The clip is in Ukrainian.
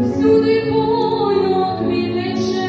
Всюди воно квітече.